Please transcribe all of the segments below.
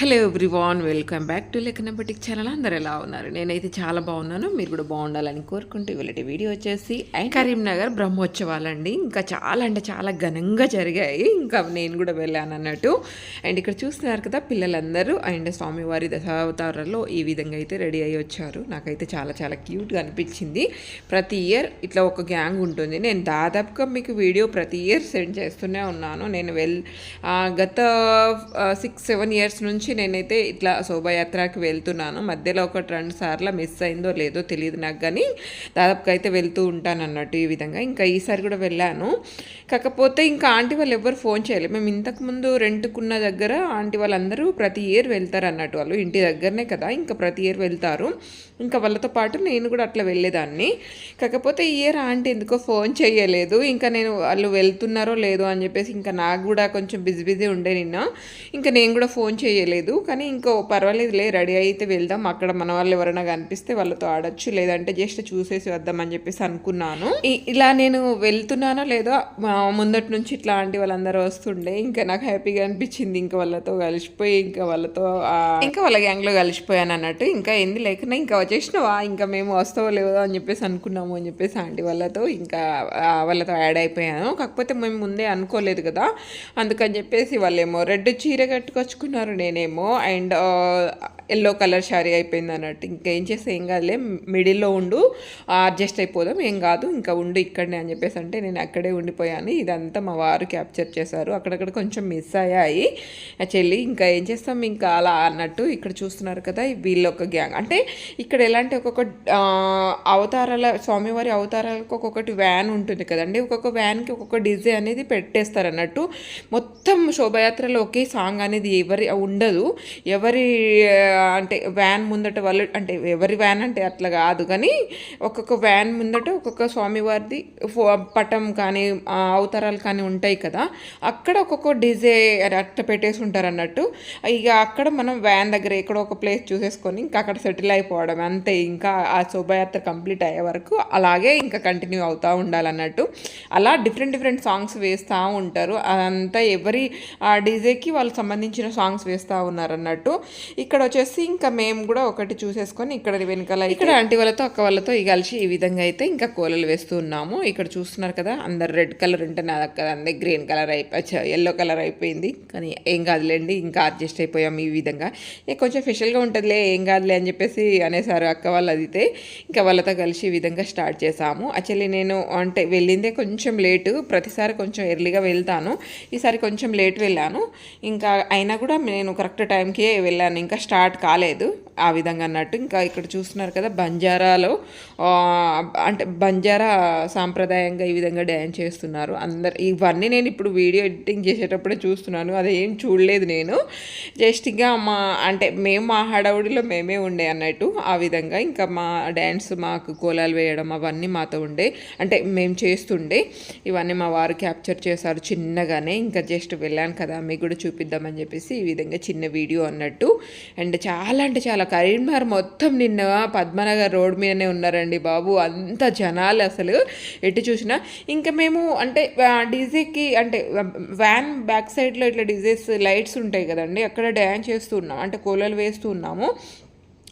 Hello everyone welcome back to లెక్కనపటిక్ channel. అందరు ఎలా ఉన్నారు? నేనైతే చాలా బాగున్నాను. మీరు కూడా బాగుండాలని కోరుకుంటూ ఇవాళ వీడియో వచ్చేసి అండ్ కరీంనగర్ బ్రహ్మోత్సవాలండి. ఇంకా చాలా అంటే చాలా ఘనంగా జరిగాయి. ఇంకా నేను కూడా వెళ్ళాను అన్నట్టు. అండ్ ఇక్కడ చూస్తున్నారు కదా పిల్లలందరూ. అండ్ స్వామివారి దశావతారాల్లో ఈ విధంగా అయితే రెడీ అయ్యి వచ్చారు. నాకైతే చాలా చాలా క్యూట్గా అనిపించింది. ప్రతి ఇయర్ ఇట్లా ఒక గ్యాంగ్ ఉంటుంది. నేను దాదాపుగా మీకు వీడియో ప్రతి ఇయర్ సెండ్ చేస్తూనే ఉన్నాను. నేను వెల్ గత సిక్స్ సెవెన్ ఇయర్స్ నుంచి నేనైతే ఇట్లా శోభాయాత్రకి వెళ్తున్నాను. మధ్యలో ఒకటి రెండు సార్లు మిస్ అయిందో లేదో తెలియదు నాకు కానీ దాదాపుగా అయితే వెళ్తూ ఉంటాను అన్నట్టు ఈ విధంగా. ఇంకా ఈసారి కూడా వెళ్ళాను. కాకపోతే ఇంకా ఆంటీ వాళ్ళు ఎవరు ఫోన్ చేయలేదు. మేము ఇంతకుముందు రెంట్కున్న దగ్గర ఆంటీ వాళ్ళందరూ ప్రతి ఇయర్ వెళ్తారు అన్నట్టు వాళ్ళు. ఇంటి దగ్గరనే కదా ఇంకా ప్రతి ఇయర్ వెళ్తారు. ఇంకా వాళ్ళతో పాటు నేను కూడా అట్లా వెళ్ళేదాన్ని. కాకపోతే ఈ ఇయర్ ఆంటీ ఎందుకో ఫోన్ చేయలేదు. ఇంకా నేను వాళ్ళు వెళ్తున్నారో లేదో అని చెప్పేసి ఇంకా నాకు కూడా కొంచెం బిజీ బిజీ ఉండే నిన్న. ఇంకా నేను కూడా ఫోన్ చేయలేదు. లేదు కానీ ఇంకో పర్వాలేదులే రెడీ అయితే వెళ్దాం. అక్కడ మన వాళ్ళు ఎవరైనా కనిపిస్తే వాళ్ళతో ఆడొచ్చు. లేదంటే జస్ట్ చూసేసి వద్దామని చెప్పేసి అనుకున్నాను. ఇలా నేను వెళ్తున్నానో లేదో మా ముందటి నుంచి ఇట్లా వాళ్ళందరూ వస్తుండే. ఇంకా నాకు హ్యాపీగా అనిపించింది. ఇంకా వాళ్ళతో కలిసిపోయి ఇంకా వాళ్ళతో ఇంకా వాళ్ళ గ్యాంగ్లో కలిసిపోయాను అన్నట్టు. ఇంకా ఏంది లేకుండా ఇంకా వచ్చేసినవా? ఇంకా మేము వస్తావో లేదో అని చెప్పేసి అనుకున్నాము అని చెప్పేసి ఆంటీ వాళ్ళతో. ఇంకా వాళ్ళతో యాడ్ అయిపోయాను. కాకపోతే మేము ముందే అనుకోలేదు కదా. అందుకని చెప్పేసి వాళ్ళేమో రెడ్ చీర కట్టుకొచ్చుకున్నారు. నేనేమో అండ్ ఎల్లో కలర్ శారీ అయిపోయింది అన్నట్టు. ఇంకా ఏం చేస్తే ఏం కాదులే మిడిల్లో ఉండు అడ్జస్ట్ అయిపోదాం ఏం కాదు ఇంకా ఉండు ఇక్కడనే అని చెప్పేసి అంటే నేను అక్కడే ఉండిపోయాను. ఇదంతా మా వారు క్యాప్చర్ చేశారు. అక్కడక్కడ కొంచెం మిస్ అయ్యాయి. చెల్లి ఇంకా ఏం చేస్తాం ఇంకా అలా అన్నట్టు ఇక్కడ చూస్తున్నారు కదా వీళ్ళు ఒక గ్యాంగ్. అంటే ఇక్కడ ఎలాంటి ఒక్కొక్క అవతారాల స్వామివారి అవతారాలకు ఒక్కొక్కటి వ్యాన్ ఉంటుంది కదండి. ఒక్కొక్క వ్యాన్కి ఒక్కొక్క డిజే అనేది పెట్టేస్తారు అన్నట్టు. మొత్తం శోభయాత్రలో ఒకే సాంగ్ అనేది ఎవరి ఉండదు. ఎవరి అంటే వ్యాన్ ముందట వాళ్ళు అంటే ఎవరి వ్యాన్ అంటే అట్లా కాదు కానీ ఒక్కొక్క వ్యాన్ ముందట ఒక్కొక్క స్వామివారిది ఫో- పటం కానీ అవతారాలు కానీ ఉంటాయి కదా. అక్కడ ఒక్కొక్క డీజే అట్ట పెట్టేసి ఉంటారు అన్నట్టు. ఇక అక్కడ మనం వ్యాన్ దగ్గర ఎక్కడో ఒక ప్లేస్ చూసేసుకొని ఇంకా అక్కడ సెటిల్ అయిపోవడం అంతే. ఇంకా ఆ శోభయాత్ర కంప్లీట్ అయ్యే వరకు అలాగే ఇంకా కంటిన్యూ అవుతూ ఉండాలన్నట్టు. అలా డిఫరెంట్ డిఫరెంట్ సాంగ్స్ వేస్తూ ఉంటారు. అదంతా ఎవరి ఆ డీజేకి వాళ్ళు సంబంధించిన సాంగ్స్ వేస్తూ ఉన్నారన్నట్టు. ఇక్కడ వచ్చేసి ఇంకా మేము కూడా ఒకటి చూసేసుకొని ఇక్కడ వెనకాల ఇక్కడ ఆంటీ వాళ్ళతో అక్క వాళ్ళతో కలిసి ఈ విధంగా అయితే ఇంకా కోలలు వేస్తూ ఉన్నాము. ఇక్కడ చూస్తున్నారు కదా అందరు రెడ్ కలర్ ఉంటే నా దగ్గర అందరి గ్రీన్ కలర్ అయిపోయి ఎల్లో కలర్ అయిపోయింది. కానీ ఏం కాదులేండి ఇంకా అడ్జస్ట్ అయిపోయాం ఈ విధంగా. కొంచెం స్పెషల్గా ఉంటుందిలే ఏం కాదులే అని చెప్పేసి అనేసారు అక్క వాళ్ళు అదితే. ఇంకా వాళ్ళతో కలిసి ఈ విధంగా స్టార్ట్ చేసాము. యాక్చువల్లీ నేను అంటే వెళ్ళిందే కొంచెం లేటు ప్రతిసారి కొంచెం ఎర్లీగా వెళ్తాను. ఈసారి కొంచెం లేట్ వెళ్ళాను. ఇంకా అయినా కూడా నేను కరెక్ట్ టైంకే వెళ్ళాను. ఇంకా స్టార్ట్ కాలేదు. ఆ విధంగా అన్నట్టు. ఇంకా ఇక్కడ చూస్తున్నారు కదా బంజారాలో అంటే బంజారా సాంప్రదాయంగా ఈ విధంగా డ్యాన్స్ చేస్తున్నారు. అందరు ఇవన్నీ నేను ఇప్పుడు వీడియో ఎడిటింగ్ చేసేటప్పుడే చూస్తున్నాను. అది ఏం చూడలేదు నేను. జస్ట్ ఇంకా మా అంటే మేము మా హడావుడిలో మేమే ఉండే అన్నట్టు ఆ విధంగా. ఇంకా మా డ్యాన్స్ మాకు కోలాలు వేయడం అవన్నీ మాతో ఉండే అంటే మేము చేస్తుండే. ఇవన్నీ మా వారు క్యాప్చర్ చేశారు చిన్నగానే. ఇంకా జస్ట్ వెళ్ళాను కదా మీకు కూడా చూపిద్దామని చెప్పేసి ఈ విధంగా చిన్న వీడియో అన్నట్టు. అండ్ చాలా అంటే చాలా కరీంనగర్ మొత్తం నిన్న పద్మనగర్ రోడ్ మీదనే ఉన్నారండి బాబు. అంత జనాలు అసలు ఎటు చూసినా. ఇంకా మేము అంటే డీజేకి అంటే వ్యాన్ బ్యాక్ సైడ్లో ఇట్లా డీజేస్ లైట్స్ ఉంటాయి కదండి. అక్కడ డ్యాన్స్ చేస్తూ ఉన్నాం అంటే కోలలు వేస్తూ ఉన్నాము.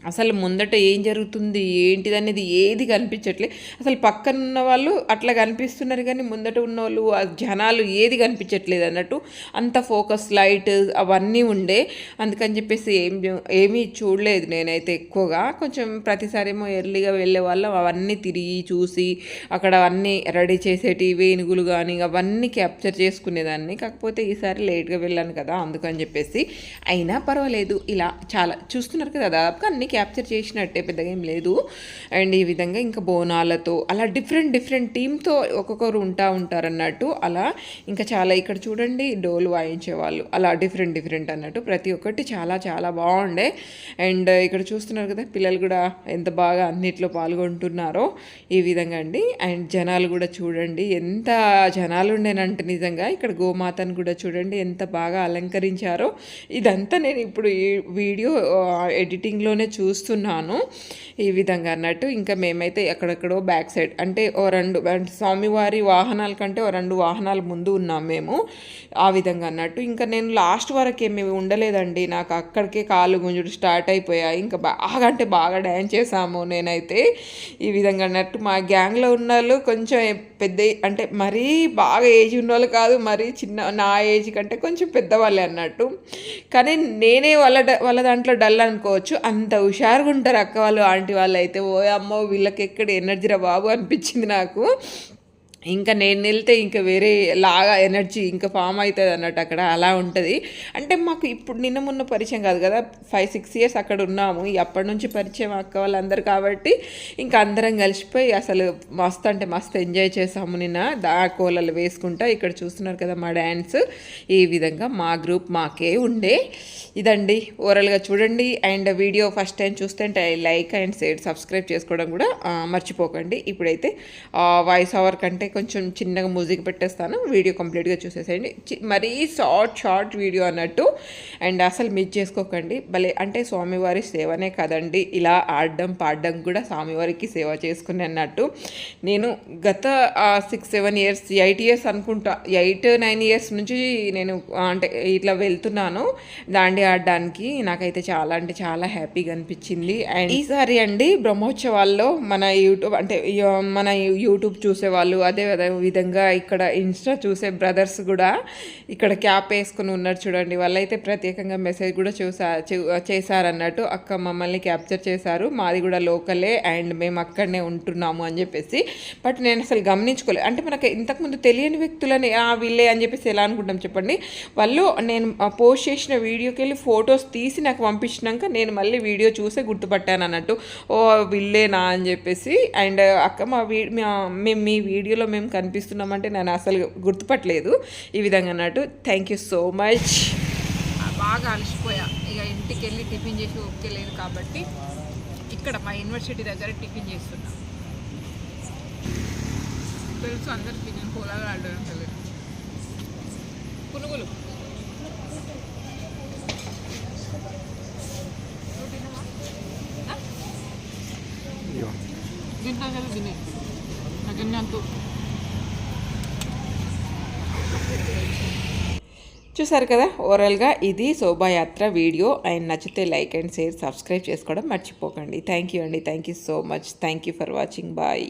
అసలు ముందట ఏం జరుగుతుంది ఏంటిది అనేది ఏది కనిపించట్లే. అసలు పక్కన ఉన్న వాళ్ళు అట్లా కనిపిస్తున్నారు కానీ ముందట ఉన్న వాళ్ళు ఆ జనాలు ఏది కనిపించట్లేదు అన్నట్టు అంత ఫోకస్ లైట్ అవన్నీ ఉండే. అందుకని చెప్పేసి ఏం ఏమీ చూడలేదు నేనైతే ఎక్కువగా. కొంచెం ప్రతిసారి ఏమో ఎర్లీగా వెళ్ళే వాళ్ళం. అవన్నీ తిరిగి చూసి అక్కడ అన్నీ రెడీ చేసేటి వేణుగులు కానీ అవన్నీ క్యాప్చర్ చేసుకునేదాన్ని. కాకపోతే ఈసారి లేట్గా వెళ్ళాను కదా అందుకని చెప్పేసి. అయినా పర్వాలేదు ఇలా చాలా చూస్తున్నారు కదా దాదాపుగా అన్ని క్యాప్చర్ చేసినట్టే పెద్దగా ఏం లేదు. అండ్ ఈ విధంగా ఇంకా బోనాలతో అలా డిఫరెంట్ డిఫరెంట్ టీంతో ఒక్కొక్కరు ఉంటా ఉంటారు అన్నట్టు అలా ఇంకా చాలా ఇక్కడ చూడండి డోలు వాయించే వాళ్ళు అలా డిఫరెంట్ డిఫరెంట్ అన్నట్టు ప్రతి ఒక్కటి చాలా చాలా బాగుండే. అండ్ ఇక్కడ చూస్తున్నారు కదా పిల్లలు కూడా ఎంత బాగా అన్నిట్లో పాల్గొంటున్నారో ఈ విధంగా అండి. అండ్ జనాలు కూడా చూడండి ఎంత జనాలు ఉండేనంటే నిజంగా ఇక్కడ గోమాతను కూడా చూడండి ఎంత బాగా అలంకరించారో. ఇదంతా నేను ఇప్పుడు ఈ వీడియో ఎడిటింగ్లోనే చూస్తున్నాను ఈ విధంగా అన్నట్టు. ఇంకా మేమైతే ఎక్కడెక్కడో బ్యాక్ సైడ్ అంటే ఓ రెండు స్వామివారి వాహనాల కంటే ఓ రెండు వాహనాలు ముందు ఉన్నాం మేము ఆ విధంగా అన్నట్టు. ఇంకా నేను లాస్ట్ వరకు ఏమి ఉండలేదండి. నాకు అక్కడికే కాళ్ళు గుంజుడు స్టార్ట్ అయిపోయాయి. ఇంకా బాగా అంటే బాగా డ్యాన్స్ చేసాము నేనైతే ఈ విధంగా అన్నట్టు. మా గ్యాంగ్లో ఉన్న వాళ్ళు కొంచెం పెద్ద అంటే మరీ బాగా ఏజ్ ఉన్న వాళ్ళు కాదు మరీ చిన్న నా ఏజ్ కంటే కొంచెం పెద్దవాళ్ళే అన్నట్టు. కానీ నేనే వాళ్ళ డ- వాళ్ళ దాంట్లో డల్ అనుకోవచ్చు. అంత హుషారుగా ఉంటారు అక్క వాళ్ళు ఆంటీ వాళ్ళు అయితే ఓ అమ్మో వీళ్ళకి ఎక్కడ ఎనర్జీరా బాబు అనిపించింది నాకు. ఇంకా నేను వెళ్తే ఇంకా వేరే లాగా ఎనర్జీ ఇంకా ఫామ్ అవుతుంది అన్నట్టు అక్కడ అలా ఉంటుంది. అంటే మాకు ఇప్పుడు నిన్న మొన్న పరిచయం కాదు కదా ఫైవ్ సిక్స్ ఇయర్స్ అక్కడ ఉన్నాము. అప్పటి నుంచి పరిచయం అక్క వాళ్ళందరూ కాబట్టి ఇంకా అందరం కలిసిపోయి అసలు మస్తు అంటే మస్తు ఎంజాయ్ చేసాము నిన్న. దా కోలలు వేసుకుంటా ఇక్కడ చూస్తున్నారు కదా మా డ్యాన్స్ ఈ విధంగా మా గ్రూప్ మాకే ఉండే. ఇదండి. ఓవరాల్గా చూడండి. అండ్ వీడియో ఫస్ట్ టైం చూస్తే లైక్ అండ్ షేర్ సబ్స్క్రైబ్ చేసుకోవడం కూడా మర్చిపోకండి. ఇప్పుడైతే వాయిస్ ఓవర్ కంటే కొంచెం చిన్నగా మ్యూజిక్ పెట్టేస్తాను వీడియో కంప్లీట్గా చూసేసేయండి. మరీ షార్ట్ షార్ట్ వీడియో అన్నట్టు. అండ్ అసలు మిస్ చేసుకోకండి. భలే అంటే స్వామివారి సేవనే కదండి. ఇలా ఆడడం పాడడం కూడా స్వామివారికి సేవ చేసుకుని అన్నట్టు. నేను గత six seven years eight years అనుకుంటా ఎయిట్ నైన్ ఇయర్స్ నుంచి నేను అంటే ఇట్లా వెళ్తున్నాను దాండి ఆడడానికి. నాకైతే చాలా అంటే చాలా హ్యాపీగా అనిపించింది. అండ్ ఈసారి అండి బ్రహ్మోత్సవాల్లో మన యూట్యూబ్ అంటే మన యూట్యూబ్ చూసేవాళ్ళు అది అదే విధంగా ఇక్కడ ఇన్స్టా చూసే బ్రదర్స్ కూడా ఇక్కడ క్యాప్ వేసుకుని ఉన్నారు చూడండి. వాళ్ళైతే ప్రత్యేకంగా మెసేజ్ కూడా చూసా చూ- చేశారన్నట్టు. అక్క మమ్మల్ని క్యాప్చర్ చేశారు. మాది కూడా లోకలే అండ్ మేము అక్కడనే ఉంటున్నాము అని చెప్పేసి. బట్ నేను అసలు గమనించుకోలేదు అంటే మనకు ఇంతకుముందు తెలియని వ్యక్తులని ఆ వీళ్ళే అని చెప్పేసి ఎలా అనుకుంటాం చెప్పండి? వాళ్ళు నేను పోస్ట్ చేసిన వీడియోకి వెళ్ళి ఫొటోస్ తీసి నాకు పంపించినాక నేను మళ్ళీ వీడియో చూసే గుర్తుపట్టాను అన్నట్టు. ఓ వీళ్ళేనా అని చెప్పేసి. అండ్ అక్క మా వీ మా- మేము మీ వీడియోలో మేము కనిపిస్తున్నామంటే నేను అసలు గుర్తుపట్టలేదు. ఈ విధంగా అన్నట్టు థ్యాంక్ యూ సో మచ్ బాగా అలసిపోయా. ఇక ఇంటికి వెళ్ళి టిఫిన్ చేసి ఓకే లేదు కాబట్టి ఇక్కడ మా యూనివర్సిటీ దగ్గర టిఫిన్ చేస్తున్నా. తెలుసు అందరికి నేను పొలాలు ఆడడం తెలియదు. పునుగులు? తింటాం కదా తినే. నాకు చూసారు కదా ఓవరాల్గా ఇది శోభాయాత్ర వీడియో. అండ్ నచ్చితే లైక్ అండ్ షేర్ సబ్స్క్రైబ్ చేసుకోవడం మర్చిపోకండి. థ్యాంక్ యూ అండి. Thank you so much thank you for watching bye